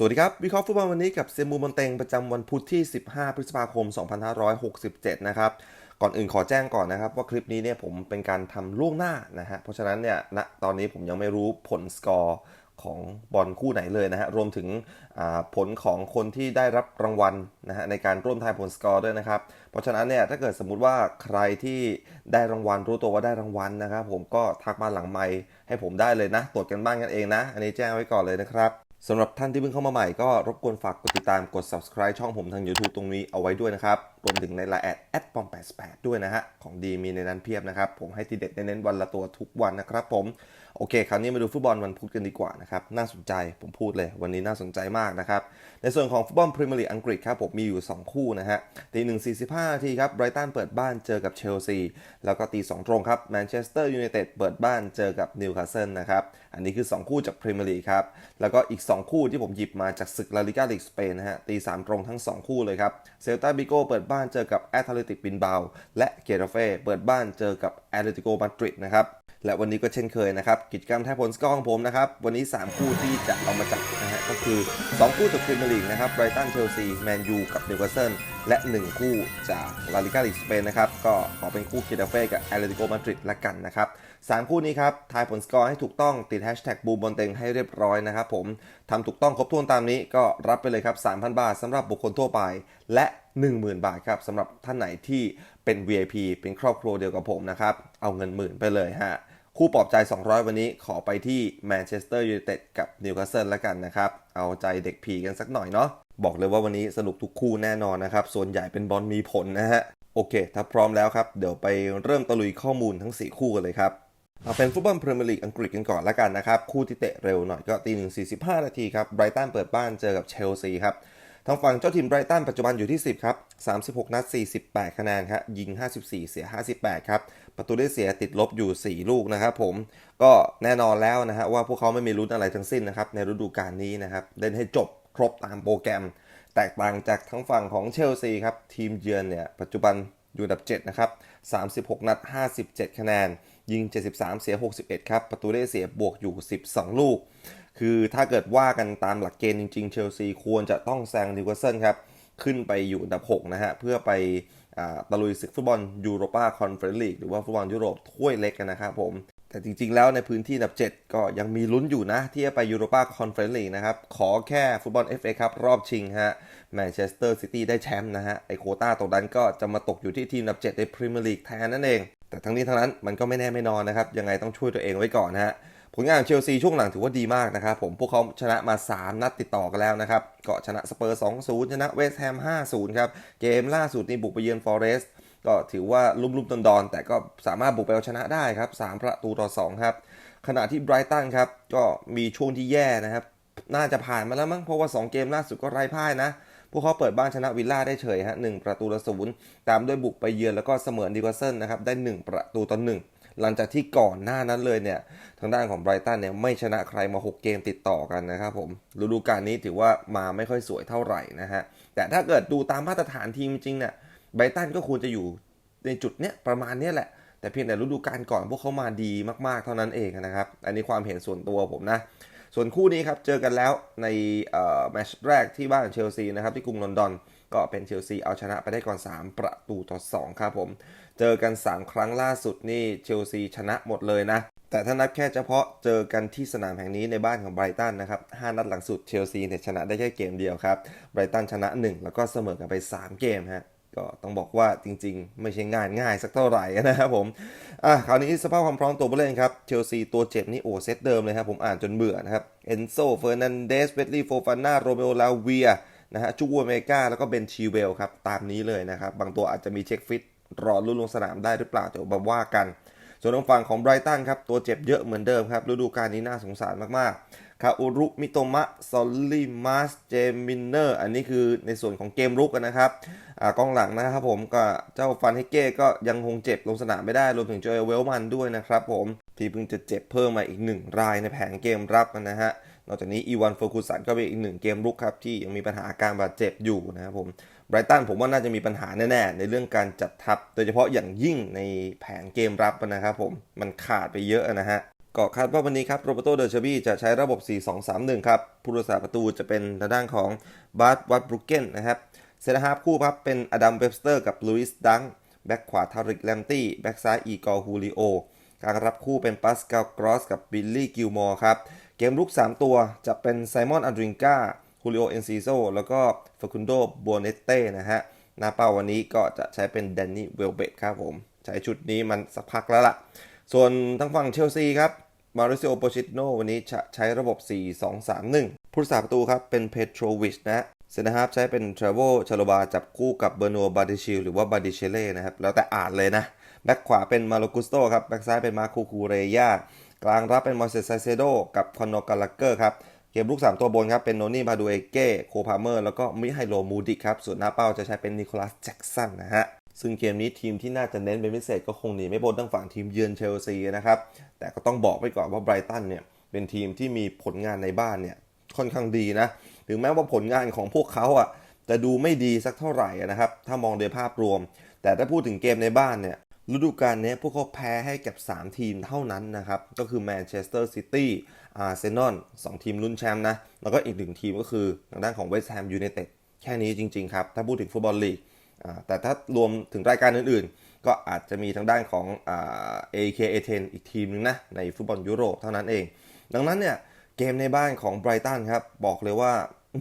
สวัสดีครับ วิเคราะห์ฟุตบอลวันนี้กับเซมูมอนเตงประจำวันพุธที่ 15 พฤษภาคม 2567 นะครับ ก่อนอื่นขอแจ้งก่อนนะครับ ว่าคลิปนี้เนี่ยผมเป็นการทำล่วงหน้านะฮะ เพราะฉะนั้นเนี่ยณตอนนี้ผมยังไม่รู้ผลสกอร์ของบอลคู่ไหนเลยนะฮะ รวมถึงผลของคนที่ได้รับรางวัลนะฮะในการร่วมทายผลสกอร์ด้วยนะครับ เพราะฉะนั้นเนี่ยถ้าเกิดสมมุติว่าใครที่ได้รางวัลรู้ตัวว่าได้รางวัลนะครับ ผมก็ทักมาหลังไมค์ให้ผมได้เลยนะตรวจกันบ้างกันเองนะ อันนี้แจ้งไว้ก่อนเลยนะครับ สำหรับท่านที่เพิ่งเข้ามาใหม่ก็รบกวนฝากกดติดตามกด subscribe ช่องผมทาง YouTube ตรงนี้เอาไว้ด้วยนะครับ รวมถึงในไลน์แอดแอดปอม88ด้วยนะฮะ ของดีมีในนั้นเพียบนะครับ ผมให้ทีเด็ดเน้นๆวันละตัวทุกวันนะครับผม โอเค คราวนี้มาดูฟุตบอลวันพุธกันดีกว่านะครับ น่าสนใจผมพูดเลย วันนี้น่าสนใจมากนะครับ ในส่วนของฟุตบอลพรีเมียร์ลีกอังกฤษครับผมมีอยู่ 2 คู่นะฮะตีหนึ่งสี่สิบห้านาทีครับไบรตันเปิดบ้านเจอกับเชลซีแล้วก็ตีสองตรงครับแมนเชสเตอร์ยูไนเต็ดเปิดบ้านเจอกับนิวคาสเซิลนะครับ อันนี้คือ 2 คู่จากพรีเมียร์ลีกครับ แล้วก็อีก 2 คู่ที่ผมหยิบมาจากศึกลาลิกาลีกสเปนนะฮะตีสามตรงทั้ง 2 คู่เลยครับเซลตาบิโกเปิดบ้านเจอกับแอตเลติกบินบาและเกราเฟ่เปิดบ้านเจอกับแอตเลติโกมาดริดนะครับ และวันนี้ก็เช่นเคยนะครับ กิจกรรมทายผลสกอร์ของผมนะครับ วันนี้ 3 คู่ที่จะเอามาจับนะฮะก็คือ 2 คู่จากพรีเมียร์ลีกนะครับไบรตันเชลซีแมนยูกับนิวคาสเซิลและ 1 คู่จากลาลิกาลีกสเปนนะครับก็ขอเป็นคู่เกตาเฟ่กับแอตเลติโกมาดริดละกันนะครับ3คู่นี้ครับทายผลสกอร์ให้ถูกต้องติดแฮชแท็กบูมบอลเต็งให้เรียบร้อยนะครับผมทำถูกต้องครบถ้วนตามนี้ก็รับไปเลยครับ 3,000 บาทสำหรับบุคคลทั่วไป และ 10,000 บาทครับสำหรับท่านไหนที่เป็น VIP เป็นครอบครัวเดียวกับผมนะครับเอาเงินหมื่นไปเลยฮะ คู่ปลอบใจ 200 วันนี้ขอไปที่แมนเชสเตอร์ยูไนเต็ดกับนิวคาสเซิลแล้วกันนะครับ เอาใจเด็กผีกันสักหน่อยเนาะบอกเลยว่าวันนี้สนุกทุกคู่แน่นอนนะครับ ส่วนใหญ่เป็นบอลมีผลนะฮะ โอเค ถ้าพร้อมแล้วครับ เดี๋ยวไปเริ่มตะลุยข้อมูลทั้ง 4 คู่กันเลยครับ เอาเป็นฟุตบอลพรีเมียร์ลีกอังกฤษกันก่อนละกันนะครับ คู่ที่เตะเร็วหน่อยก็ตีหนึ่งสี่สิบห้านาทีครับไบรตันเปิดบ้านเจอกับเชลซีครับทางฝั่งเจ้าทีมไบรตันปัจจุบันอยู่ที่ 10 ครับ 36 นัด 48 คะแนนครับยิง 54 เสีย 58 ครับ ประตูได้เสียติดลบอยู่ 4 ลูกนะครับผมก็แน่นอนแล้วนะฮะว่าพวกเขาไม่มีลุ้นอะไรทั้งสิ้นนะครับในฤดูกาลนี้นะครับเล่นให้จบครบตามโปรแกรม แตกต่างจากทั้งฝั่งของเชลซีครับทีมเยือนเนี่ยปัจจุบันอยู่อันดับ 7 นะครับ 36 นัด 57 คะแนน ยิง 73 เสีย 61 ครับ ประตูได้เสียบวกอยู่ 12 ลูก คือถ้าเกิดว่ากันตามหลักเกณฑ์จริงๆ เชลซีควรจะต้องแซงนิวคาสเซิลครับ ขึ้นไปอยู่อันดับ 6 นะฮะ เพื่อไป ตะลุยศึกฟุตบอลยูโรปาคอนเฟอเรนซ์ลีกหรือว่าฟุตบอลยุโรปถ้วยเล็กกันนะครับผม แต่จริงๆแล้วในพื้นที่อันดับ 7 ก็ยังมีลุ้นอยู่นะ ที่จะไปยูโรปาคอนเฟอเรนซ์ลีกนะครับ ขอแค่ฟุตบอล FA ครับรอบชิงฮะแมนเชสเตอร์ซิตี้ได้แชมป์นะฮะไอโคต้าตรงนั้นก็จะมาตกอยู่ที่ทีมอันดับ 7 ในพรีเมียร์ลีกแทนนั่นเองแต่ทั้งนี้ทั้งนั้นมันก็ไม่แน่ไม่นอนนะครับยังไงต้องช่วยตัวเองไว้ก่อนนะฮะ ลงานของเชลซีช่วงหลังถือว่าดีมากนะครับผมพวกเขาชนะมา 3 นัดติดต่อกันแล้วนะครับก็ชนะสเปอร์2-0 ชนะเวสต์แฮม 5-0 ครับ เกมล่าสุดนี่บุกไปเยือนฟอเรสต์ก็ถือว่าลุ่มๆดอนๆแต่ก็สามารถบุกไปเอาชนะได้ครับ 3 ประตูต่อ 2 ครับ ขณะที่ไบรตันครับก็มีช่วงที่แย่นะครับ น่าจะผ่านมาแล้วมั้งเพราะว่า 2 เกมล่าสุดก็ไร้พ่ายนะพวกเขาเปิดบ้านชนะวิลล่าได้เฉยฮะหนึ่งประตูต่อศูนย์ตามด้วยบุกไปเยือนแล้วก็เสมอดิวาเซนนะครับได้ 1 ประตูต่อหนึ่ง หลังจากที่ก่อนหน้านั้นเลยเนี่ยทางด้านของไบรตันเนี่ยไม่ชนะใครมา 6 เกมติดต่อกันนะครับผมฤดูกาลนี้ถือว่ามาไม่ค่อยสวยเท่าไหร่นะฮะแต่ถ้าเกิดดูตามมาตรฐานทีมจริงเนี่ยไบรตันก็ควรจะอยู่ในจุดเนี้ยประมาณเนี้ยแหละแต่เพียงแต่ฤดูกาลก่อนพวกเขามาดีมากๆเท่านั้นเองนะครับ อันนี้ความเห็นส่วนตัวผมนะ ส่วนคู่นี้ครับ เจอกันแล้วในแมชแรกที่บ้านเชลซีนะครับ ที่กรุงลอนดอน ก็เป็นเชลซีเอาชนะไปได้ก่อน 3 ประตูต่อ 2 ครับผม เจอกัน 3 ครั้งล่าสุดนี่เชลซีชนะหมดเลยนะ แต่ถ้านับแค่เฉพาะเจอกันที่สนามแห่งนี้ในบ้านของไบรตันนะครับ 5 นัดหลังสุดเชลซีเนี่ยชนะได้แค่เกมเดียวครับ ไบรตันชนะ 1 แล้วก็เสมอกันไป 3 เกมฮะก็ต้องบอกว่าจริงๆ ไม่ใช่งายง่ายสักเท่าไหร่นะครับผม อะคราวนี้สภาพความพร้อมตัวผู้เล่นครับ เชลซีตัวเจ็บนี่โอ้เซตเดิมเลยครับ ผมอ่านจนเบื่อนะครับ เอนโซเฟอร์นันเดส เวตลีโฟฟาน่า โรเมโอ ลาเวีย นะฮะจูวัวเมกาแล้วก็เบนชีเวลครับ ตามนี้เลยนะครับ บางตัวอาจจะมีเช็คฟิต รอรุ่นลงสนามได้หรือเปล่าเดี๋ยวมาว่ากัน ส่วนทางฝั่งของไบรตันครับตัวเจ็บเยอะเหมือนเดิมครับฤดูกาลนี้น่าสงสารมากๆคาอุรุมิโตมะซอลลิมัสเจมินเนอร์อันนี้คือในส่วนของเกมรุกนะครับอากองหลังนะครับผมก็เจ้าฟันเฮเก้ก็ยังคงเจ็บลงสนามไม่ได้รวมถึงโจเอลเวลมันด้วยนะครับผมที่เพิ่งจะเจ็บเพิ่มมาอีกหนึ่งรายในแผงเกมรับนะฮะนอกจากนี้อีวานเฟอร์คูสันก็เป็นอีกหนึ่งเกมรุกครับที่ยังมีปัญหาอาการบาดเจ็บอยู่นะครับผม ไบรตันผมว่าน่าจะมีปัญหาแน่ๆในเรื่องการจัดทัพ โดยเฉพาะอย่างยิ่งในแผงเกมรับนะครับผมมันขาดไปเยอะนะฮะก็คาดว่าวันนี้ครับโรเบโตเดอร์เชบี้จะใช้ระบบ 4-2-3-1 ครับผู้รักษาประตูจะเป็นทางด้านของบาร์ตวัตบรุกเกนนะครับเซนเตอร์ฮาคู่ครับเป็นอดัมเวบสเตอร์กับลุยส์ดังแบ็กขวาทาริกแลมตี้แบ็กซ้ายอีกอร์ฮูลิโอการรับคู่เป็นปัสกาลกรอสกับบิลลี่กิลมอร์ครับเกมลุก 3 ตัวจะเป็นไซมอนอันดริงกา ฮูลิโอเอนซิโซแล้วก็ฟาคุนโดบัวเนเต้นะฮะหน้าเป้าวันนี้ก็จะใช้เป็นแดนนี่เวลเบตครับผม ใช้ชุดนี้มันสักพักแล้วล่ะ ส่วนทางฝั่งเชลซีครับมาริ c ิโอโปชิโนวันนี้จะใช้ระบบ 4-2-3-1 ผู้รักษาประตูครับเป็นเพโทรวิชนะเซนฮาร์ฟใช้เป็นทราโวชาโลบาจับคู่กับเบอร์โนบาดิชิลหรือว่าบาดิเชเล่นะครับ แล้วแต่อ่านเลยนะ แบ็คขวาเป็นมาโลกุสโตครับ แบ็คซ้ายเป็นมาคูคูเรยากลางรับเป็นมอสเซสไซเซโดกับคอนโนกาลักเกอร์ครับ เกมลูก3 ตัวบนครับ เป็นโนนี่บาดูเอเก้โคพาเมอร์ แล้วก็มิไฮโลมูดิกครับ ส่วนหน้าเป้าจะใช้เป็นนิโคลัสแจ็กสันนะฮะ ซึ่งเกมนี้ทีมที่น่าจะเน้นเป็นพิเศษก็คงหนีไม่พ้นทั้งฝั่งทีมเยือนเชลซีนะครับ แต่ก็ต้องบอกไว้ก่อนว่าไบรตันเนี่ยเป็นทีมที่มีผลงานในบ้านเนี่ยค่อนข้างดีนะ ถึงแม้ว่าผลงานของพวกเขาอะจะดูไม่ดีสักเท่าไหร่นะครับ ถ้ามองโดยภาพรวม แต่ถ้าพูดถึงเกมในบ้านเนี่ยฤดูกาลนี้พวกเขาแพ้ให้กับ 3 ทีมเท่านั้นนะครับ ก็คือแมนเชสเตอร์ซิตี้ อาร์เซนอลสองทีมลุ้นแชมป์นะ แล้วก็อีกหนึ่งทีมก็คือทางด้านของเวสต์แฮมยูไนเต็ดแค่นี้จริง ๆ ครับ ถ้าพูดถึงฟุตบอลลีกแต่ถ้ารวมถึงรายการอื่นๆ ก็อาจจะมีทางด้านของอ่า AK A10 อีกทีมนึงนะ ในฟุตบอลยุโรปเท่านั้นเอง ดังนั้นเนี่ย เกมในบ้านของไบรตันครับ บอกเลยว่า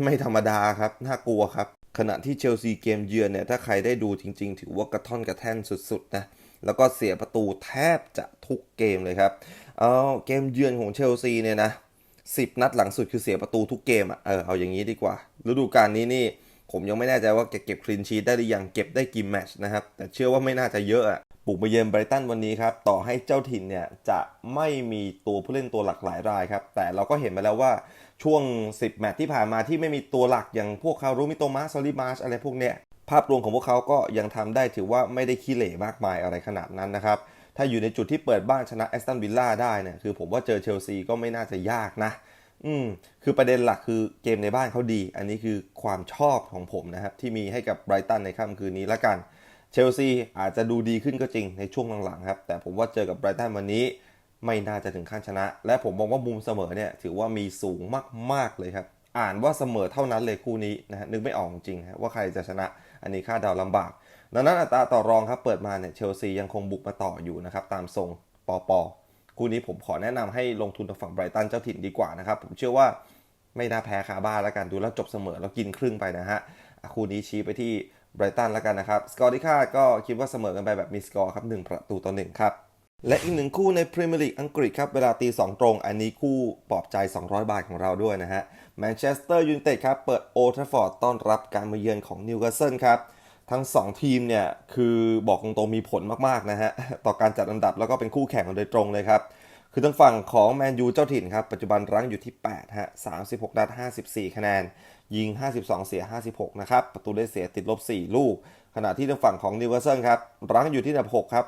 ไม่ธรรมดาครับ น่ากลัวครับ ขณะที่เชลซีเกมเยือนเนี่ย ถ้าใครได้ดูจริง ๆ ถือว่ากระท่อนกระแท่นสุดๆนะ แล้วก็เสียประตูแทบจะทุกเกมเลยครับ เอาเกมเยือนของเชลซีเนี่ยนะ10นัดหลังสุดคือเสียประตูทุกเกมอะเออเอาอย่างนี้ดีกว่า ฤดูกาลนี้นี่ผมยังไม่แน่ใจว่าเก็บคลีนชีตได้หรือยังเก็บได้กี่แมตช์นะครับ แต่เชื่อว่าไม่น่าจะเยอะอะบุกมาเยือนไบรตันวันนี้ครับ ต่อให้เจ้าถิ่นเนี่ยจะไม่มีตัวผู้เล่นตัวหลักหลายรายครับ แต่เราก็เห็นมาแล้วว่าช่วง 10 แมตช์ที่ผ่านมาที่ไม่มีตัวหลักอย่างพวกคารูมิโตมาซอลิมาชอะไรพวกเนี้ย ภาพรวมของพวกเขาก็ยังทำได้ถือว่าไม่ได้ขี้เหร่มากมายอะไรขนาดนั้นนะครับ ถ้าอยู่ในจุดที่เปิดบ้านชนะแอสตันวิลล่าได้เนี่ยคือผมว่าเจอเชลซีก็ไม่น่าจะยากนะอืมคือประเด็นหลักคือเกมในบ้านเขาดี อันนี้คือความชอบของผมนะครับ ที่มีให้กับไบรตันในค่ำคืนนี้ละกันเชลซีอาจจะดูดีขึ้นก็จริงในช่วงหลังๆครับแต่ผมว่าเจอกับไบรตันวันนี้ไม่น่าจะถึงขั้นชนะ และผมมองว่ามุมเสมอเนี่ยถือว่ามีสูงมากๆเลยครับ อ่านว่าเสมอเท่านั้นเลยคู่นี้นะฮะนึกไม่ออกจริงว่าใครจะชนะ อันนี้คาดเดาลำบาก ดังนั้นอัตราต่อรองครับเปิดมาเนี่ยเชลซียังคงบุกมาต่ออยู่นะครับตามทรงปอปอคู่นี้ผมขอแนะนำให้ลงทุนทางฝั่งไบรตันเจ้าถิ่นดีกว่านะครับผมเชื่อว่าไม่น่าแพ้คาบ้านแล้วกันดูแล้วจบเสมอแล้วกินครึ่งไปนะฮะคู่นี้ชี้ไปที่ไบรตันแล้วกันนะครับสกอร์ที่คาดก็คิดว่าเสมอกันไปแบบมีสกอร์ครับ1ประตูต่อหนึ่งครับและอีกหนึ่งคู่ในพรีเมียร์ลีกอังกฤษครับ เวลาตี 2 ตรง อันนี้คู่ปลอบใจ 200 บาทของเราด้วยนะฮะ แมนเชสเตอร์ยูไนเต็ดครับเปิดโอทราฟอร์ดต้อนรับการมาเยือนของนิวคาสเซิลครับทั้ง 2 ทีมเนี่ยคือบอกตรงๆมีผลมากๆนะฮะต่อการจัดอันดับแล้วก็เป็นคู่แข่งกันโดยตรงเลยครับ คือทางฝั่งของแมนยูเจ้าถิ่นครับ ปัจจุบันรั้งอยู่ที่8ฮะ36นัด54 คะแนน ยิง 52 เสีย 56 นะครับ ประตูได้เสียติดลบ 4 ลูก ขณะที่ทางฝั่งของนิวคาสเซิลครับ รั้งอยู่ที่อันดับ 6 ครับ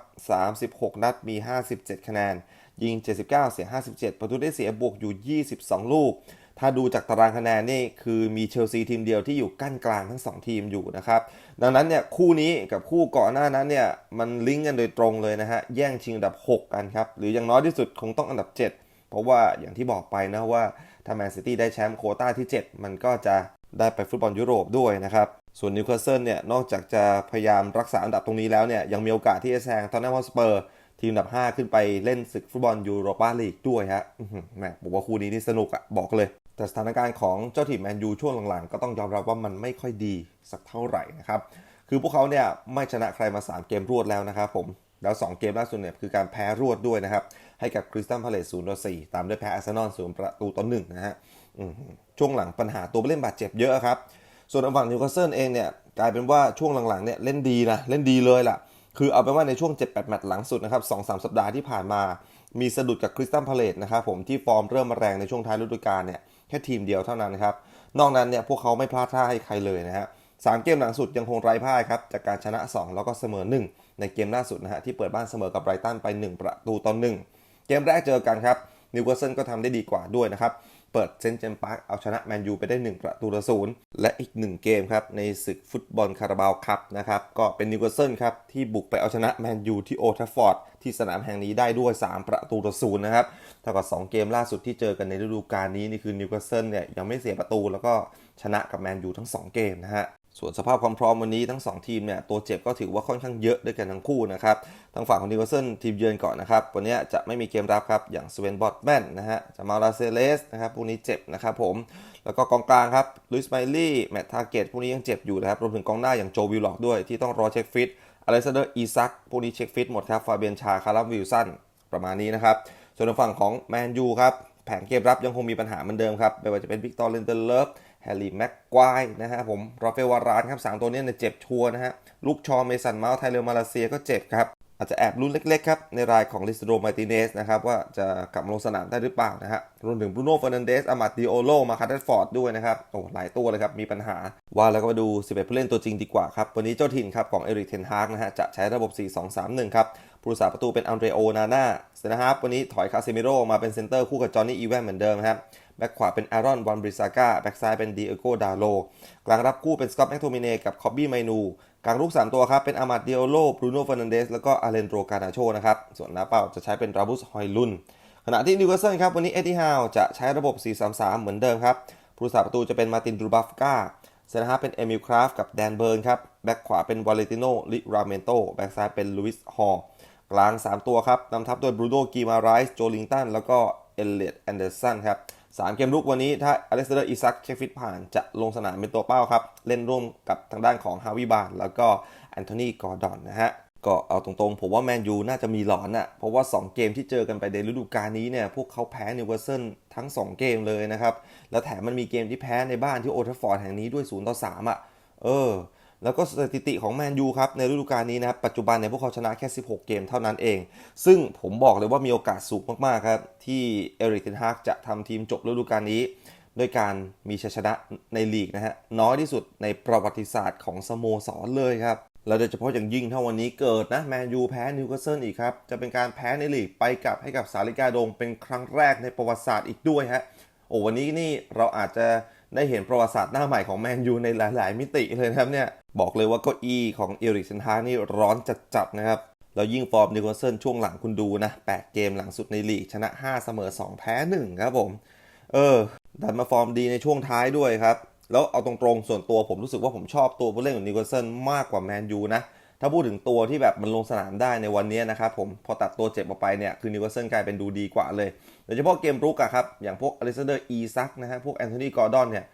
36 นัดมี 57 คะแนน ยิง 79 เสีย 57 ประตูได้เสียบวกอยู่ 22 ลูก ถ้าดูจากตารางคะแนนนี่คือมีเชลซีทีมเดียวที่อยู่กั้นกลางทั้ง 2 ทีมอยู่นะครับ ดังนั้นเนี่ยคู่นี้กับคู่ก่อนหน้านั้นเนี่ยมันลิงก์กันโดยตรงเลยนะฮะ แย่งชิงอันดับ 6 กันครับ หรืออย่างน้อยที่สุดคงต้องอันดับ 7 เพราะว่าอย่างที่บอกไปนะว่าถ้าแมนซิตี้ได้แชมป์โคต้าที่ 7 มันก็จะได้ไปฟุตบอลยุโรปด้วยนะครับ ส่วนนิวคาสเซิลเนี่ยนอกจากจะพยายามรักษาอันดับตรงนี้แล้วเนี่ยยังมีโอกาสที่จะแซงทอนแนมฮอสเปอร์ทีมอันดับ 5 ขึ้นไปเล่นศึกฟุตบอลยูโรปาลีกด้วยฮะแหมผมว่าคู่นี้นี่สนุกอะบอกเลย แต่สถานการณ์ของเจ้าถิ่นแมนยูช่วงหลังๆ ก็ต้องยอมรับว่ามันไม่ค่อยดีสักเท่าไหร่นะครับ คือพวกเขาเนี่ยไม่ชนะใครมา 3 เกมรวดแล้วนะครับผม แล้ว 2 เกมล่าสุดเนี่ยคือการแพ้รวดด้วยนะครับ ให้กับคริสตัลพาเลส0ต่อ4ตามด้วยแพ้อาร์เซนอล0ประตูต่อ1นะฮะอื้อหือช่วงหลังปัญหาตัวผู้เล่นบาดเจ็บเยอะครับ ส่วนฝั่งนิวคาสเซิลเองเนี่ยกลายเป็นว่าช่วงหลังๆเนี่ยเล่นดีนะเล่นดีเลยล่ะ คือเอาเป็นว่าในช่วง 7-8 แมตช์หลังสุดนะครับ2-3สัปดาห์ที่ผ่านมา มีสะดุดกับคริสตัลพาเลตนะครับผมที่ฟอร์มเริ่มมาแรงในช่วงท้ายฤดูกาลเนี่ย แค่ทีมเดียวเท่านั้นครับ นอกนั้นเนี่ยพวกเขาไม่พลาดท่าให้ใครเลยนะฮะสามเกมหลังสุดยังคงไร้พ่ายครับ จากการชนะ 2 แล้วก็เสมอ 1 ในเกมล่าสุดนะฮะที่เปิดบ้านเสมอกับไบรตันไป 1 ประตูต่อ1เกมแรกเจอกันครับนิวคาสเซิลก็ทำได้ดีกว่าด้วยนะครับ เปิดเซนต์เจมส์พาร์คเอาชนะแมนยูไปได้ 1 ประตูต่อศูนย์และอีก 1 เกมครับ ในศึกฟุตบอลคาราบาวคัพนะครับ ก็เป็นนิวคาสเซิลครับ ที่บุกไปเอาชนะแมนยูที่โอทัฟฟอร์ดที่สนามแห่งนี้ได้ด้วย 3 ประตูต่อศูนย์นะครับเท่ากับ 2 เกมล่าสุดที่เจอกันในฤดูกาลนี้นี่คือนิวคาสเซิลเนี่ยยังไม่เสียประตูแล้วก็ชนะกับแมนยูทั้ง 2 เกมนะฮะ ส่วนสภาพความพร้อมวันนี้ทั้ง 2 ทีมเนี่ยตัวเจ็บก็ถือว่าค่อนข้างเยอะด้วยกันทั้งคู่นะครับทางฝั่งของนิวคาสเซิลทีมเยือนก่อนนะครับ วันนี้จะไม่มีเกมรับครับ อย่างสเวนบอตแมนนะฮะจะมาลาเซเลสนะครับพวกนี้เจ็บนะครับผม แล้วก็กองกลางครับลุยส์ไมลี่แมตทาเกตพวกนี้ยังเจ็บอยู่นะครับรวมถึงกองหน้าอย่างโจวิลล็อกด้วยที่ต้องรอเช็คฟิตอเล็กซานเดอร์อีซักพวกนี้เช็คฟิตหมดครับฟาเบียนชาคาร์ลัมวิลสันประมาณนี้นะครับส่วนทางฝั่งของแมนยูครับแผนเกมรับยังคงมีปัญหาเหมือนเดิมครับไม่ว่าจะเป็นวิกตอร์เลนเดเลฟ แฮร์รี่แม็กควายนะฮะผมรอเฟลวารานครับสามตัวนี้เนี่ยเจ็บชัวนะฮะลูกชอเมสันเมาส์ไทเลอร์มาเลเซียก็เจ็บครับ อาจจะแอบลุ้นเล็กๆครับ ในรายของลิสโดมาติเนสนะครับ ว่าจะกลับลงสนามได้หรือเปล่านะฮะรวมถึงบรูโน่เฟอร์นันเดสอามาดิโอโลมาคาร์เดฟอร์ดด้วยนะครับ โอ้หลายตัวเลยครับ มีปัญหา ว่าแล้วก็มาดู 11 ผู้เล่นตัวจริงดีกว่าครับ วันนี้เจ้าถิ่นครับของเอริกเทนฮากนะฮะจะใช้ระบบ 4-2-3-1 ครับผู้รักษาประตูเป็นอันเดรโอนาน่าเซนนะครับวันนี้ถอยคาเซมิโร่มาเป็นเซนเตอร์คู่กับจอห์นนี่อีแวนเหมือนเดิมครับ แบ็กขวาเป็นอารอนวันบริซาก้าแบ็กซ้ายเป็นดีเอโกดาโลกลางรับคู่เป็นสกอตแมคโทมิเนกับคอบบี้ไมนูกลางลูก 3 ตัวครับ เป็นอามาดเดียโลบรูโน่เฟอร์นันเดสแล้วก็อาเลนโดกานาโชนะครับ ส่วนหน้าเป้าจะใช้เป็นราบุสฮอยลุนขณะที่นิวคาสเซิลครับ วันนี้เอ็ดดี้ฮาวจะใช้ระบบ 4-3-3 เหมือนเดิมครับผู้รักษาประตูจะเป็นมาตินดูบัฟกาเซนฮาเป็นเอมิลคราฟกับแดนเบิร์นครับแบ็กขวาเป็นวาเลติโนลิราเมนโตแบ็กซ้ายเป็นลุยส์ฮอลกลาง 3 ตัวครับนำทัพโดยบรูโน่กีมาไรส์โจลิงตันแล้วก็เอลเลียตแอนเดอร์สันครับ สามเกมลุกวันนี้ถ้าอเล็กซานเดอร์อิซักเช็คฟิตผ่านจะลงสนามเป็นตัวเป้าครับ เล่นร่วมกับทางด้านของฮาวิบานแล้วก็แอนโทนีกอร์ดอนนะฮะก็เอาตรงๆ ผมว่าแมนยูน่าจะมีหลอนอะ่ะ เพราะว่า 2 เกมที่เจอกันไปในฤดูกาลนี้เนี่ย พวกเขาแพ้นิวคาสเซิลทั้ง 2 เกมเลยนะครับ แล้วแถมมันมีเกมที่แพ้ในบ้านที่โอทัฟฟอร์ดแห่งนี้ด้วย0ต่อ3อะ เออ แล้วก็สถิติของแมนยูครับในฤดูกาลนี้นะครับปัจจุบันเนี่ยพวกเขาชนะแค่ 16 เกมเท่านั้นเอง ซึ่งผมบอกเลยว่ามีโอกาสสูงมากๆครับที่เอริกเทนฮากจะทำทีมจบฤดูกาลนี้ด้วยการมีชัยชนะในลีกนะฮะน้อยที่สุดในประวัติศาสตร์ของสโมสรเลยครับแล้วโดยเฉพาะอย่างยิ่งถ้าวันนี้เกิดนะแมนยูแพ้นิวคาสเซิลอีกครับ จะเป็นการแพ้ในลีกไปกลับให้กับสาริกาโดงเป็นครั้งแรกในประวัติศาสตร์อีกด้วยฮะโอ้วันนี้นี่เราอาจจะ ได้เห็นประวัติศาสตร์หน้าใหม่ของแมนยูในหลาย ๆ มิติเลยนะครับเนี่ย บอกเลยว่าเก้าอี้ของเอริกเซนฮานี่ร้อนจัด ๆ นะครับ แล้วยิ่งฟอร์มนิวคาสเซิลช่วงหลังคุณดูนะ 8 เกมหลังสุดในลีก ชนะ 5 เสมอ 2 แพ้ 1 ครับผม เออ ดันมาฟอร์มดีในช่วงท้ายด้วยครับ แล้วเอาตรง ๆ ส่วนตัวผมรู้สึกว่าผมชอบตัวผู้เล่นของนิวคาสเซิลมากกว่าแมนยูนะ ถ้าพูดถึงตัวที่แบบมันลงสนามได้ในวันนี้นะครับผมพอตัดตัวเจ็บออกไปเนี่ยคือนิวคาสเซิลกลายเป็นดูดีกว่าเลยโดยเฉพาะเกมรุกอะครับอย่างพวกอเล็กซานเดอร์อีซักนะฮะพวกแอนโทนีกอร์ดอนเนี่ย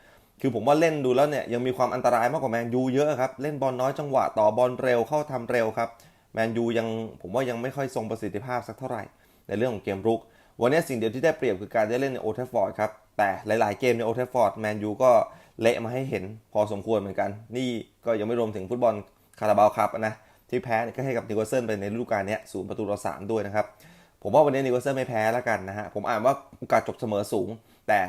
คือผมว่าเล่นดูแล้วเนี่ยยังมีความอันตรายมากกว่าแมนยูเยอะครับเล่นบอลน้อยจังหวะต่อบอลเร็วเข้าทำเร็วครับแมนยูยังผมว่ายังไม่ค่อยทรงประสิทธิภาพสักเท่าไหร่ ในเรื่องของเกมรุก วันนี้สิ่งเดียวที่ได้เปรียบคือการได้เล่นในโอเทฟฟอร์ดครับแต่หลาย ๆ เกมในโอเทฟฟอร์ดแมนยูก็เละมาให้เห็นพอสมควรเหมือนกัน นี่ก็ยังไม่รวมถึงฟุตบอล คาราบาวครับนะที่แพ้ก็ให้กับนิวคาสเซิลไปในฤดูกาลนี้ศูนย์ประตูต่อสามด้วยนะครับผมว่าวันนี้นิวคาสเซิลไม่แพ้แล้วกันนะฮะผมอ่านว่าโอกาสจบเสมอสูง แต่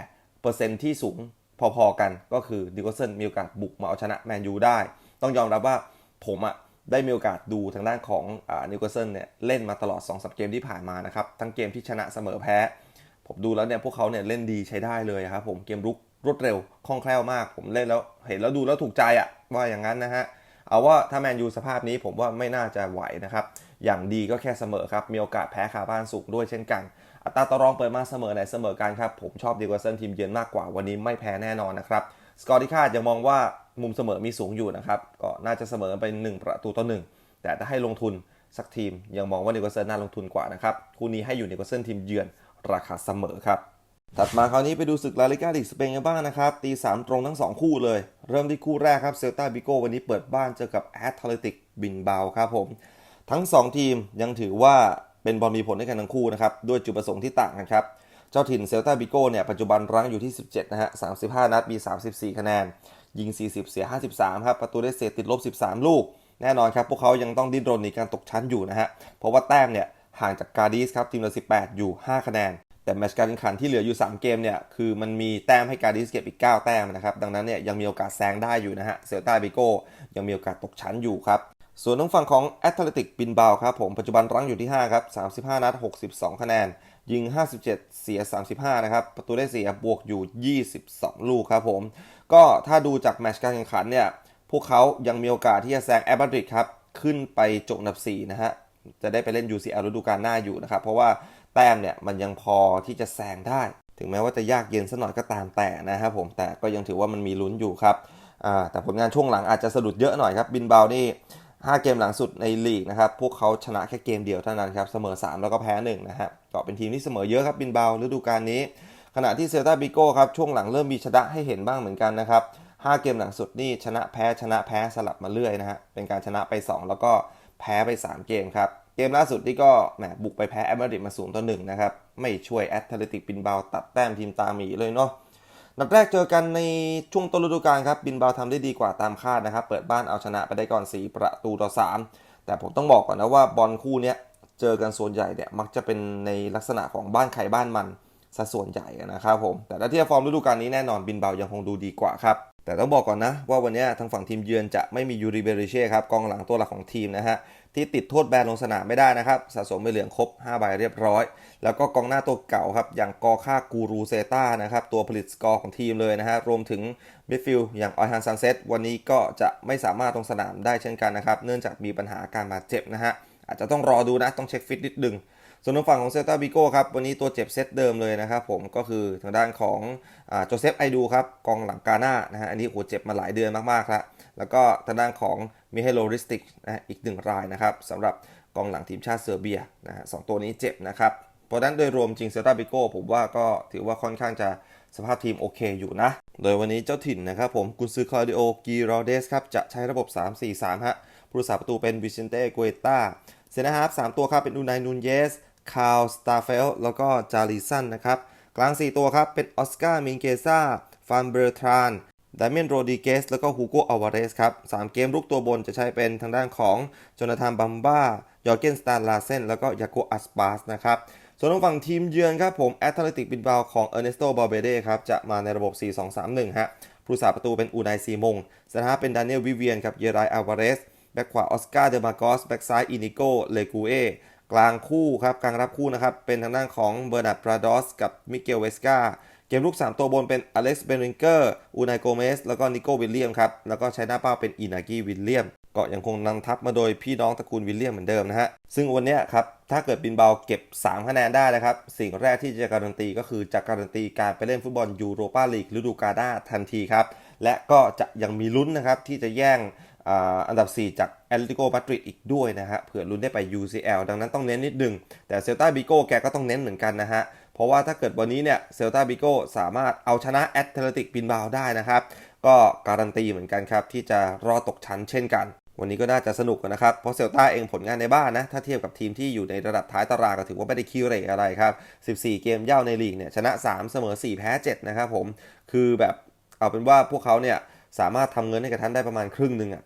เปอร์เซ็นต์ที่สูงพอๆกันก็คือนิวคาสเซิลมีโอกาสบุกมาเอาชนะแมนยูได้ ต้องยอมรับว่าผมอะได้มีโอกาสดูทางด้านของนิวคาสเซิลเนี่ยเล่นมาตลอด2อสเกมที่ผ่านมานะครับทั้งเกมที่ชนะเสมอแพ้ ผมดูแล้วเนี่ยพวกเขาเนี่ยเล่นดีใช้ได้เลยครับผมเกมรุกรวดเร็วคล่องแคล่วมาก ผมเล่นแล้วเห็นแล้วดูแล้วถูกใจอะว่าอย่างนั้นนะฮะ เอาว่าถ้าแมนยูสภาพนี้ผมว่าไม่น่าจะไหวนะครับ อย่างดีก็แค่เสมอครับ มีโอกาสแพ้คาบ้านสูงด้วยเช่นกัน อัตราต่อรองเปิดมาเสมอไหนเสมอกันครับ ผมชอบดีกว่าเซนทีมเยือนมากกว่าวันนี้ไม่แพ้แน่นอนนะครับ สกอร์ที่คาดยังมองว่ามุมเสมอมีสูงอยู่นะครับ ก็น่าจะเสมอไป1ประตูต่อหนึ่งแต่ถ้าให้ลงทุนสักทีมยังมองว่านิวคาเซิลน่าลงทุนกว่านะครับ คู่นี้ให้อยู่นิวคาเซิลทีมเยือนราคาเสมอครับ ถัดมาคราวนี้ไปดูศึกลาลิกาลีกสเปนกันบ้างนะครับ ตี 3 ตรงทั้ง 2 คู่เลย เริ่มที่คู่แรกครับเซลตาบิโกวันนี้เปิดบ้านเจอกับแอตเลติกบินบาวครับผม ทั้ง 2 ทีมยังถือว่าเป็นบอลมีผลด้วยกันทั้งคู่นะครับ ด้วยจุดประสงค์ที่ต่างกันครับ เจ้าถิ่นเซลตาบิโกเนี่ยปัจจุบันรั้งอยู่ที่ 17 นะฮะ 35 นัดมี 34 คะแนน ยิง 40 เสีย 53 ครับประตูได้เสียติดลบ 13 ลูก แน่นอนครับพวกเขายังต้องดิ้นรนในการตกชั้นอยู่นะฮะเพราะว่าแต้มเนี่ยห่างจากกาดิสครับทีมละ18 อยู่ 5 คะแนน แต่แมตช์การแข่งขันที่เหลืออยู่ 3 เกมเนี่ยคือมันมีแต้มให้การดิสเก็บอีก 9 แต้มนะครับ ดังนั้นเนี่ยยังมีโอกาสแซงได้อยู่นะฮะเซลตาบิโก้ยังมีโอกาสตกชั้นอยู่ครับ ส่วนทางฝั่งของแอตเลติกบินบาวครับผมปัจจุบันรั้งอยู่ที่ 5 ครับ 35 นัด 62 คะแนน ยิง 57 เสีย 35 นะครับ ประตูได้เสียบวกอยู่ 22 ลูกครับผม ก็ถ้าดูจากแมตช์การแข่งขันเนี่ยพวกเขายังมีโอกาสที่จะแซงแอร์บัตริดครับขึ้นไปจบอันดับ4นะฮะจะได้ไปเล่น UCL ฤดูกาลหน้าอยู่นะครับเพราะว่า แต้มเนี่ยมันยังพอที่จะแซงได้ ถึงแม้ว่าจะยากเย็นสักหน่อยก็ตามแต่นะครับผมแต่ก็ยังถือว่ามันมีลุ้นอยู่ครับแต่ผลงานช่วงหลังอาจจะสะดุดเยอะหน่อยครับบินเบานี่5 เกมหลังสุดในลีกนะครับ พวกเขาชนะแค่เกมเดียวเท่านั้นครับ เสมอ 3 แล้วก็แพ้1นะฮะก็เป็นทีมที่เสมอเยอะครับบินเบาฤดูกาลนี้ ขณะที่เซลตาบิโก้ครับ ช่วงหลังเริ่มมีชนะให้เห็นบ้างเหมือนกันนะครับ 5 เกมหลังสุดนี่ชนะแพ้ชนะแพ้สลับมาเรื่อยนะฮะ เป็นการชนะไป 2 แล้วก็แพ้ไป 3 เกมครับ เกมล่าสุดนี่ก็แหมบุกไปแพ้แอตมาดริดมา0ต่อ1นะครับ ไม่ช่วยแอตเลติกบินเบาตัดแต้มทีมตามีเลยเนาะนัดแรกเจอกันในช่วงต้นฤดูกาลครับ บินเบาทำได้ดีกว่าตามคาดนะครับ เปิดบ้านเอาชนะไปได้ก่อน 4 ประตูต่อ 3 แต่ผมต้องบอกก่อนนะว่าบอลคู่นี้เจอกันส่วนใหญ่เนี่ยมักจะเป็นในลักษณะของบ้านใครบ้านมันซะส่วนใหญ่นะครับผม แต่ถ้าเทียบฟอร์มฤดูกาลนี้แน่นอนบินเบายังคงดูดีกว่าครับ แต่ต้องบอกก่อนนะว่าวันนี้ทางฝั่งทีมเยือนจะไม่มียูริเบริเช่ครับกองหลังตัวหลักของทีมนะฮะ ที่ติดโทษแบนลงสนามไม่ได้นะครับ สะสมไปเหลืองครบ 5 ใบเรียบร้อย แล้วก็กองหน้าตัวเก่าครับ อย่างกอค่ากูรูเซตานะครับ ตัวผลิตสกอร์ของทีมเลยนะฮะ รวมถึงมิดฟิลด์อย่างออยฮันซันเซตวันนี้ก็จะไม่สามารถลงสนามได้เช่นกันนะครับ เนื่องจากมีปัญหาการบาดเจ็บนะฮะ อาจจะต้องรอดูนะ ต้องเช็คฟิตนิดนึงส่วนทางฝั่งของเซตาบิโก้ครับ วันนี้ตัวเจ็บเซตเดิมเลยนะครับผมก็คือทางด้านของโจเซฟไอดูครับกองหลังกาหน้านะฮะอันนี้โหเจ็บมาหลายเดือนมากๆแล้ว แล้วก็ทางด้านของมิเฮโลริสติกนะอีกหนึ่งรายนะครับสำหรับกองหลังทีมชาติเซอร์เบียนะฮะสองตัวนี้เจ็บนะครับ เพราะนั้นโดยรวมจริงเซลตาบิโก้ผมว่าก็ถือว่าค่อนข้างจะสภาพทีมโอเคอยู่นะ โดยวันนี้เจ้าถิ่นนะครับผมกุนซือคลาดิโอกีรอเดสครับจะใช้ระบบ 3-4-3 ฮะผู้รักษาประตูเป็นวิเชนเต้กัวต้าเซนฮาร์ฟ3ตัวครับเป็นอูนายนูนเยสคาร์ลสตาเฟลแล้วก็จาริสันนะครับกลาง 4 ตัวครับเป็นออสการ์มิงเกซ่าฟานเบอร์ทราน ดามิเอนโรดิเกสแล้วก็ฮูโกอาวาเรสครับ3เกมรุกตัวบนจะใช้เป็นทางด้านของโจนาธานบัมบ้ายอร์เกนสตาร์ลาเซนแล้วก็ยาโกอัสปาสนะครับส่วนทางฝั่งทีมเยือนครับผมแอตเลติกบินบาของเออร์เนสโตบาเบเดครับจะมาในระบบ 4-2-3-1 ฮะผู้รักษาประตูเป็นอูนายซีมงสถาเป็นดานิเอลวิเวียนครับเยรายอาวาเรสแบ็กขวาออสการ์เดมากอสแบ็กซ้ายอินิโกเลกูเอกลางคู่ครับกลางรับคู่นะครับเป็นทางด้านของเบอร์นาร์ดปราดอสกับมิเกลเวสกา เกมลุก 3 ตัวบนเป็นอเล็กซ์เบนริงเกอร์อูนายโกเมสแล้วก็นิโกวิลเลียมครับ แล้วก็ใช้หน้าเป้าเป็นอินากีวิลเลียมก็ยังคงนำทัพมาโดยพี่น้องตระกูลวิลเลียมเหมือนเดิมนะฮะ ซึ่งวันนี้ครับ ถ้าเกิดบินเบาเก็บ 3 คะแนนได้นะครับ สิ่งแรกที่จะการันตีก็คือจะการันตีการไปเล่นฟุตบอลยูโรปาลีกฤดูกาลหน้าทันทีครับ และก็จะยังมีลุ้นนะครับที่จะแย่งอันดับ 4 จากแอตเลติโกมาดริดอีกด้วยนะฮะเผื่อลุ้นได้ไป UCL ดังนั้นต้องเน้นนิดนึง แต่เซลตาบิโก้แกก็ต้องเน้นเหมือนกันนะฮะ เพราะว่าถ้าเกิดวันนี้เนี่ยเซลตาบิโก้สามารถเอาชนะแอตเลติกบินบาวได้นะครับ ก็การันตีเหมือนกันครับ ที่จะรอตกชั้นเช่นกัน วันนี้ก็น่าจะสนุกนะครับ เพราะเซลตาเองผลงานในบ้านนะ ถ้าเทียบกับทีมที่อยู่ในระดับท้ายตารางก็ถือว่าไม่ได้คิวเรอะไรครับ 14 เกมเย่าในลีกเนี่ยชนะ 3 เสมอ 4 แพ้ 7 นะครับผม คือแบบเอาเป็นว่าพวกเขาเนี่ย สามารถทำเงินให้กับท่านได้ประมาณครึ่งหนึ่งอะ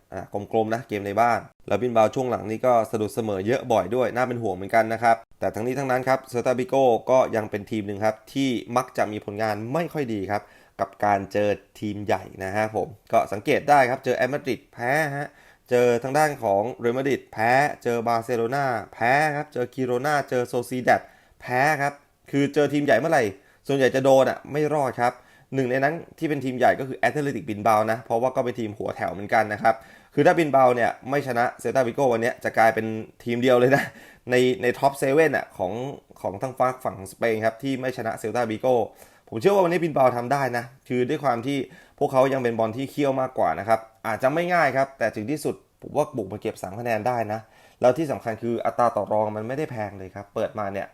กลมๆนะเกมในบ้าน แล้วบินบาวช่วงหลังนี้ก็สะดุดเสมอเยอะบ่อยด้วย น่าเป็นห่วงเหมือนกันนะครับ แต่ทั้งนี้ทั้งนั้นครับเซอร์ตาบิโก้ก็ยังเป็นทีมหนึ่งครับ ที่มักจะมีผลงานไม่ค่อยดีครับ กับการเจอทีมใหญ่นะฮะผม ก็สังเกตได้ครับ เจอแอตมาดริดแพ้ฮะเจอทางด้านของเรอัลมาดริดแพ้ เจอบาร์เซโลนาแพ้ครับเจอคิโรนาเจอโซซีดัดแพ้ครับคือเจอทีมใหญ่เมื่อไหร่ส่วนใหญ่จะโดนอะไม่รอดครับ หนึ่งในนั้นที่เป็นทีมใหญ่ก็คือแอตเลติกบินเบานะ เพราะว่าก็เป็นทีมหัวแถวเหมือนกันนะครับ คือถ้าบินเบาเนี่ยไม่ชนะเซลตาบิโกวันนี้จะกลายเป็นทีมเดียวเลยนะ ในในท็อปเซเว่นอะของของทางฝั่งฝั่งของสเปนครับที่ไม่ชนะเซลตาบิโกผมเชื่อว่าวันนี้บินเบาทำได้นะ คือด้วยความที่พวกเขายังเป็นบอลที่เคี่ยวมากกว่านะครับอาจจะไม่ง่ายครับ แต่ถึงที่สุดผมว่าบุกมาเก็บ3คะแนนได้นะ แล้วที่สำคัญคืออัตราต่อรองมันไม่ได้แพงเลยครับ เปิดมาเนี่ย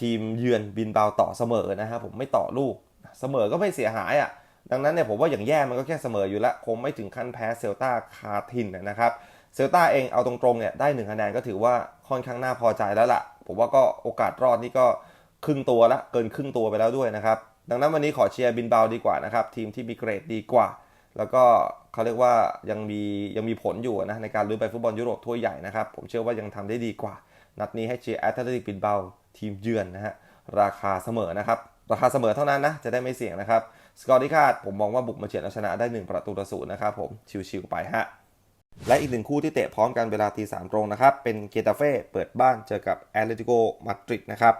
ทีมเยือนบินเบาต่อเสมอนะครับผมไม่ต่อลูก เสมอก็ไม่เสียหายอะ่ะดังนั้นเนี่ยผมว่าอย่างแย่มันก็แค่เสมออยู่ละคงไม่ถึงขั้นแพ้เซลตาคาทินนะครับเซลตาเองเอาตรงๆเนี่ยได้หนึ่งคะแนนก็ถือว่าค่อนข้างน่าพอใจแล้วละ่ะ ผมว่าก็โอกาสรอดนี่ก็ครึ่งตัวละเกินครึ่งตัวไปแล้วด้วยนะครับดังนั้นวันนี้ขอเชียร์บินเบาดีกว่านะครับทีมที่มีเกรดดีกว่า แล้วก็เขาเรียกว่ายังมียังมีผลอยู่นะในการลุ้นไปฟุตบอลยุโรปทั่วใหญ่นะครับผมเชื่อว่ายังทำได้ดีกว่า นัดนี้ให้เชียร์แอตเลติกบินเบาทีมเยือนนะฮะราคาเสมอนะครับ ราคาเสมอเท่านั้นนะ จะได้ไม่เสี่ยงนะครับ สกอร์ที่คาดผมมองว่าบุกมาเฉียดเอาชนะได้ 1 ประตูต่อศูนย์นะครับผมชิวๆไปฮะและอีกหนึ่งคู่ที่เตะพร้อมกันเวลาตีสามตรงนะครับ เป็นเกตาเฟ่เปิดบ้านเจอกับแอตเลติโกมาดริดนะครับ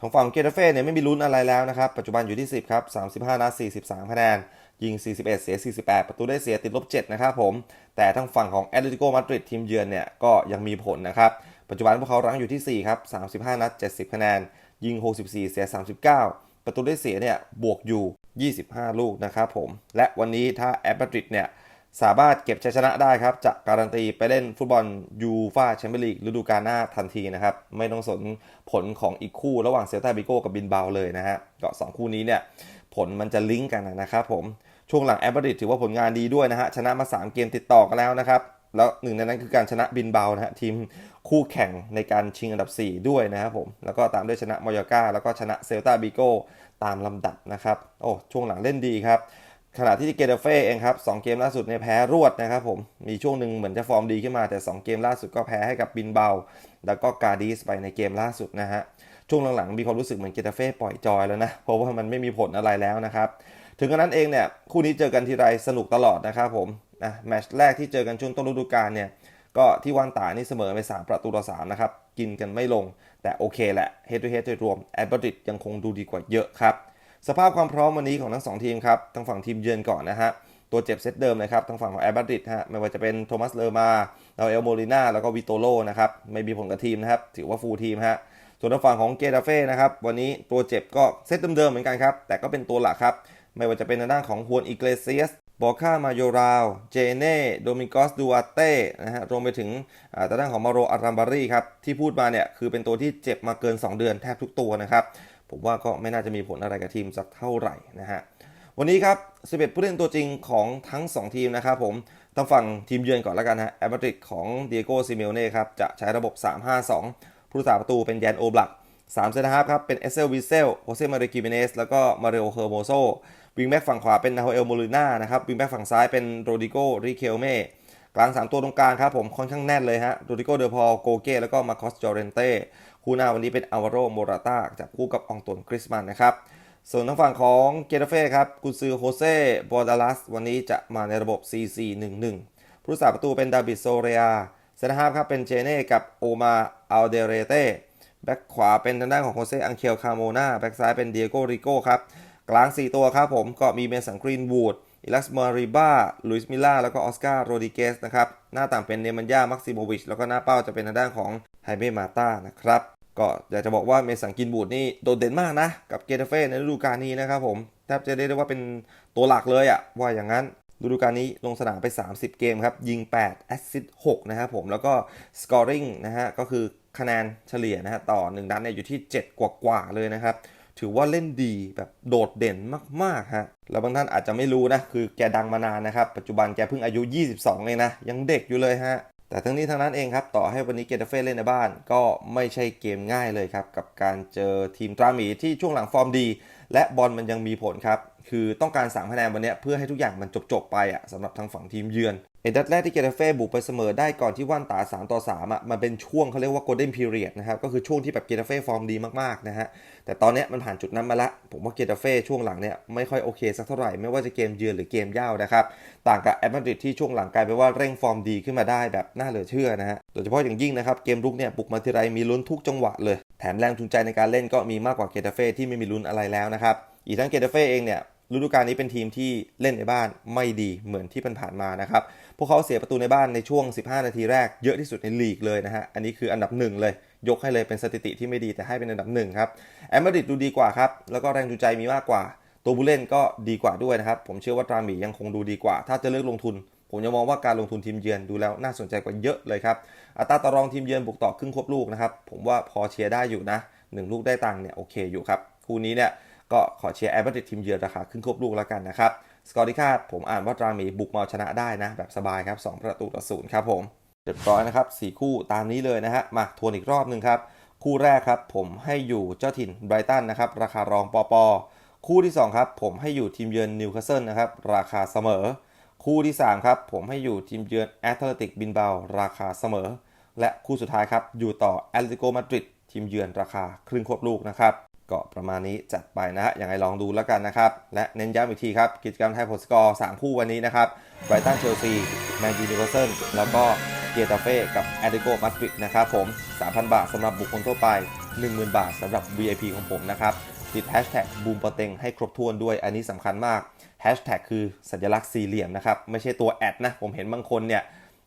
ทางฝั่งเกตาเฟ่เนี่ยไม่มีลุ้นอะไรแล้วนะครับ ปัจจุบันอยู่ที่ 10 ครับ 35 นัด 43 คะแนน ยิง 41 เสีย 48 ประตูได้เสียติดลบ 7 นะครับผม แต่ทางฝั่งของแอตเลติโกมาดริดทีมเยือนเนี่ยก็ยังมีผลนะครับ ปัจจุบันพวกเขารั้งอยู่ที่ 4 ครับ 35 นัด 70 คะแนน ยิง 64 เสีย 39 ประตูได้เสียเนี่ยบวกอยู่ 25 ลูกนะครับผม และวันนี้ถ้าแอตมาดริดเนี่ยสามารถเก็บชัยชนะได้ครับ จะการันตีไปเล่นฟุตบอลยูฟาแชมเปี้ยนลีกฤดูกาลหน้าทันทีนะครับ ไม่ต้องสนผลของอีกคู่ระหว่างเซลตาบิโกกับบินเบาเลยนะฮะก็สองคู่นี้เนี่ยผลมันจะลิงก์กันนะครับผม ช่วงหลังแอตมาดริดถือว่าผลงานดีด้วยนะฮะ ชนะมา 3 เกมติดต่อกันแล้วนะครับ แล้วหนึ่งในนั้นคือการชนะบินเบานะฮะทีมคู่แข่งในการชิงอันดับ 4 ด้วยนะครับผม แล้วก็ตามด้วยชนะมอยอร์กาแล้วก็ชนะเซลตาบิโกตามลำดับนะครับ โอ้ช่วงหลังเล่นดีครับ ขณะที่เกเดเฟ่เองครับ2เกมล่าสุดในยแพ้รวดนะครับผม มีช่วงหนึ่งเหมือนจะฟอร์มดีขึ้นมาแต่ 2 เกมล่าสุดก็แพ้ให้กับบินเบา แล้วก็กาดีสไปในเกมล่าสุดนะฮะช่วงหลังๆมีความรู้สึกเหมือนเกเดเฟ่ปล่อยจอยแล้วนะ เพราะว่ามันไม่มีผลอะไรแล้วนะครับ ถึงกระนั้นเองเนี่ยคู่นี้เจอกันทีไรสนุกตลอดนะครับผมนะแมตช์แรกที่เจอกันช่วงต้นฤดูกาลเนี่ย ก็ที่ว่านตานี่เสมอไป 3 ประตูต่อ3นะครับ กินกันไม่ลง แต่โอเคแหละ head to head โดยรวมแอตบริดยังคงดูดีกว่าเยอะครับ สภาพความพร้อมวันนี้ของทั้ง 2 ทีมครับทางฝั่งทีมเยือนก่อนนะฮะตัวเจ็บเซตเดิมเลยครับทางฝั่งของแอตบริดฮะไม่ว่าจะเป็นโทมัสเลอร์มาเราเอลโมลิน่าแล้วก็วิโตโลนะครับไม่มีผลกับทีมนะครับถือว่าฟูลทีมฮะส่วนทางฝั่งของเกตาเฟ่นะครับวันนี้ตัวเจ็บก็เซตเดิมๆเหมือนกันครับแต่ก็เป็นตัวหลักครับไม่ว่าจะเป็นทางด้านของฮวนอิเกเลเซียส บอค่ามาโยราว เจเน่ โดมิงกอส ดูอาเต้นะฮะ รวมไปถึงอ่าทางด้านของมาโรอารัมบารีครับ ที่พูดมาเนี่ย คือเป็นตัวที่เจ็บมาเกิน 2 เดือนแทบทุกตัวนะครับ ผมว่าก็ไม่น่าจะมีผลอะไรกับทีมสักเท่าไหร่นะฮะ วันนี้ครับ 11 ผู้เล่นตัวจริงของทั้ง 2 ทีมนะครับผมต้องฝั่งทีมเยือนก่อนแล้วกันฮะแอตมาดริดของเดียโกซิเมโอเน่ครับ จะใช้ระบบ 3-5-2 ผู้รักษาประตูเป็นแยนโอบลัก3เซนต์นะครับครับ เป็นเอเซลวิเซลโฮเซมาริกิเมเนสแล้วก็มาเรโอเฮอร์โมโซ วิงแบ็กฝั่งขวาเป็นนาโฮเอลโมลิน่านะครับวิงแบ็กฝั่งซ้ายเป็นโรดิโกริเคลเม่กลาง 3 ตัวตรงกลางครับผมค่อนข้างแน่นเลยฮะโรดิโกเดอพอลโกเก้แล้วก็มาคอสจอเรนเต้คู่หน้าวันนี้เป็นอาวาโรโมราตาจับคู่กับอองตวนคริสมันนะครับส่วนทางฝั่งของเกเรเฟ่ครับกุนซือโฮเซ่บอร์ดาลัสวันนี้จะมาในระบบ 4-4-1-1 ผู้รักษาประตูเป็นดาบิดโซเรียเซนฮาร์ฟครับเป็นเจเน่กับโอมาอัลเดเรเต้แบ็กขวาเป็นทางด้านของโฮเซอังเคลคาโมนาแบ็กซ้ายเป็นเดียโกริโก้ครับ กลาง 4 ตัวครับผมก็มีเมสันกรีนวูดอิลักซ์มาริบ้าลุยส์มิล่าแล้วก็ออสการ์โรดิเกสนะครับ หน้าต่างเป็นเนมันยามักซิโมวิช แล้วก็หน้าเป้าจะเป็นทางด้านของไฮเมมาตานะครับ ก็อยากจะบอกว่าเมสันกินบูดนี่โดดเด่นมากนะ กับเกเตเฟ่ในฤดูกาลนี้นะครับผมแทบจะเรียกได้ว่าเป็นตัวหลักเลยอะว่าอย่างนั้นฤดูกาลนี้ลงสนามไป 30 เกมครับ ยิง 8 แอสซิสต์6นะครับผมแล้วก็สกอร์ริงนะฮะก็คือคะแนนเฉลี่ยนะฮะต่อ 1 นัดเนี่ยอยู่ที่ 7 กว่ากว่าเลยนะครับ ถือว่าเล่นดีแบบโดดเด่นมากๆฮะ แล้วบางท่านอาจจะไม่รู้นะ คือแกดังมานานนะครับ ปัจจุบันแกเพิ่งอายุ 22 เองนะ ยังเด็กอยู่เลยฮะ แต่ทั้งนี้ทั้งนั้นเองครับ ต่อให้วันนี้เกตาเฟ่เล่นในบ้าน ก็ไม่ใช่เกมง่ายเลยครับ กับการเจอทีมตราหมีที่ช่วงหลังฟอร์มดี และบอลมันยังมีผลครับ คือต้องการ3คะแนนวันนี้เพื่อให้ทุกอย่างมันจบๆไปอะสำหรับทางฝั่งทีมเยือน เอ็นดัดแรกที่เกตาเฟ่บุกไปเสมอได้ก่อนที่ว่านตา3ต่อ3อะมันเป็นช่วงเขาเรียกว่า golden period นะครับก็คือช่วงที่แบบเกตาเฟ่ฟอร์มดีมากๆนะฮะแต่ตอนนี้มันผ่านจุดนั้นมาละ ผมว่าเกตาเฟ่ช่วงหลังเนี่ยไม่ค่อยโอเคสักเท่าไหร่ไม่ว่าจะเกมเยือนหรือเกมเย่านะครับต่างกับแอตมาดริดที่ช่วงหลังกลายเป็นว่าเร่งฟอร์มดีขึ้นมาได้แบบน่าเหลือเชื่อนะฮะโดยเฉพาะอย่างยิ่งนะครับเกมรุกเนี่ยบุกมาทีไรมีลุ้นทุกจังหวะเลย แถมแรงจูงใจในการเล่นก็มีมากกว่าเกตาเฟ่ที่ไม่มีลุ้นอะไรแล้วนะครับอีกทั้งเกตาเฟ่เองเนี่ยฤดูกาลนี้เป็นทีมที่เล่นในบ้านไม่ดีเหมือนที่ผ่านมานะครับ พวกเขาเสียประตูในบ้านในช่วง 15 นาทีแรกเยอะที่สุดในลีกเลยนะฮะ อันนี้คืออันดับหนึ่งเลย ยกให้เลยเป็นสถิติที่ไม่ดีแต่ให้เป็นอันดับหนึ่งครับ แอมมาดริดดูดีกว่าครับ แล้วก็แรงจูงใจมีมากกว่า ตัวผู้เล่นก็ดีกว่าด้วยนะครับ ผมเชื่อว่าตราหมียังคงดูดีกว่า ถ้าจะเลือกลงทุน ผมยังมองว่าการลงทุนทีมเยือนดูแล้วน่าสนใจกว่าเยอะเลยครับ อัตราต่อรองทีมเยือนบุกต่อครึ่งควบลูกนะครับ ผมว่าพอเชียร์ได้อยู่นะหนึ่งลูกได้ตังค์เนี่ยโอเคอยู่ครับ คู่นี้เนี่ยก็ขอเชียร์แอมาดริดทีมเยือนราคาครึ่งควบลูกแล้วกันนะครับ สกอร์ที่คาดผมอ่านว่าตรามีบุกมาเอาชนะได้นะ แบบสบายครับ 2 ประตูต่อศูนย์ครับผมเรียบร้อยนะครับ 4 คู่ตามนี้เลยนะฮะมาทวนอีกรอบหนึ่งครับ คู่แรกครับผมให้อยู่เจ้าถิ่นไบรตันนะครับราคารองปอปอคู่ที่ 2 ครับ ผมให้อยู่ทีมเยือนนิวคาสเซิลนะครับราคาเสมอ คู่ที่ 3 ครับ ผมให้อยู่ทีมเยือนแอตเลติกบินเบาราคาเสมอ และคู่สุดท้ายครับ อยู่ต่อแอตเลติโกมาดริดทีมเยือนราคาครึ่งควบลูกนะครับ ก็ประมาณนี้จัดไปนะฮะยังไงลองดูแล้วกันนะครับ และเน้นย้ำอีกทีครับ กิจกรรมไทยผลสกอร์3คู่วันนี้นะครับไบรตันเชลซีแมนยูนิเวอร์เซนแล้วก็เกียตาเฟ่กับแอตเลติโกมาดริดนะครับผม 3,000 บาทสำหรับบุคคลทั่วไป 10,000 บาทสำหรับ VIP ของผมนะครับ ติด Hashtag บูมปอเต็งให้ครบถ้วนด้วยอันนี้สำคัญมาก Hashtag คือสัญลักษณ์สี่เหลี่ยมนะครับ ไม่ใช่ตัวแอดนะ ผมเห็นบางคนเนี่ย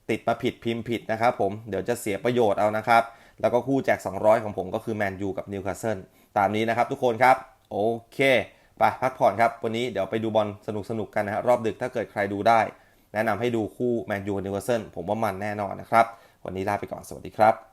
ติดมาผิดพิมพ์ผิดนะครับผมเดี๋ยวจะเสียประโยชน์เอานะครับ แล้วก็คู่แจก 200 ของผมก็คือแมนยูกับนิวคาสเซิล ตามนี้นะครับทุกคนครับ โอเคไปพักผ่อนครับ วันนี้เดี๋ยวไปดูบอลสนุกๆกันนะฮะรอบดึกถ้าเกิดใครดูได้ แนะนำให้ดูคู่แมนยูกับนิวคาสเซิลผมว่ามันแน่นอนนะครับ วันนี้ลาไปก่อนสวัสดีครับ